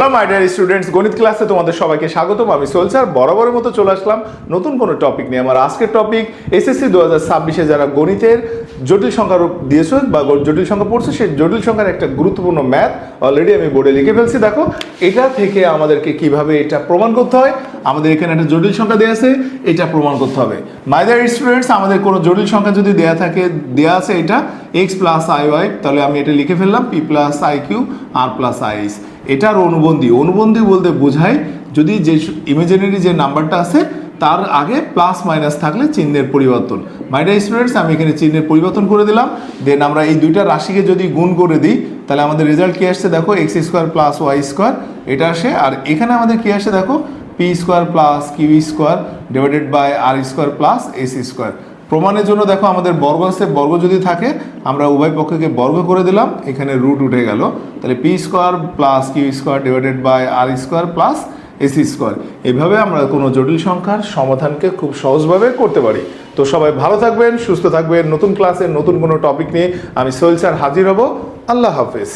Hello my dear students গণিত ক্লাসে তোমাদের সবাইকে স্বাগতম। আমি সোলসার বরাবরের মতো চলে আসলাম নতুন কোনো টপিক নিয়ে। আমার আজকের টপিক এসএসসি দু হাজার ছাব্বিশে যারা গণিতের জটিল সংখ্যা দিয়েছ বা জটিল সংখ্যা পড়ছো, সেই জটিল সংখ্যার একটা গুরুত্বপূর্ণ ম্যাথ অলরেডি আমি বোর্ডে লিখে ফেলছি। দেখো, এটা থেকে আমাদেরকে কীভাবে এটা প্রমাণ করতে হয় আমাদের এখানে একটা জটিল সংখ্যা দেওয়া আছে, এটা প্রমাণ করতে হবে। মাইদার স্টুডেন্টস আমাদের কোনো জটিল সংখ্যা যদি দেয়া থাকে, দেয়া আছে এটা এক্স প্লাস আই ওয়াই তাহলে আমি এটা লিখে ফেললাম P plus I Q R plus I S এটার অনুবন্ধী অনুবন্ধী বলতে বোঝায় যদি যে ইমাজিনারি যে নাম্বারটা আছে, তার আগে প্লাস মাইনাস থাকলে চিহ্নের পরিবর্তন। মাইডা স্টুডেন্টস আমি এখানে চিহ্নের পরিবর্তন করে দিলাম। দেন আমরা এই দুইটা রাশিকে যদি গুণ করে দিই, তাহলে আমাদের রেজাল্ট কি আসছে দেখো X square plus Y square এটা আসে, আর এখানে আমাদের কি আসে দেখো P square plus Q square divided by R square plus S square প্রমাণের জন্য দেখো আমাদের বর্গ আছে, বর্গ যদি থাকে, আমরা উভয় পক্ষকে বর্গ করে দিলাম, এখানে রুট উঠে গেল। তাহলে P square plus Q square divided by R square plus S square এভাবে আমরা কোনো জটিল সংখ্যার সমাধানকে খুব সহজভাবে করতে পারি। তো সবাই ভালো থাকবেন, সুস্থ থাকবেন। নতুন ক্লাসে নতুন কোনো টপিক নিয়ে আমি সোহেল স্যার হাজির হব। আল্লাহ হাফেজ।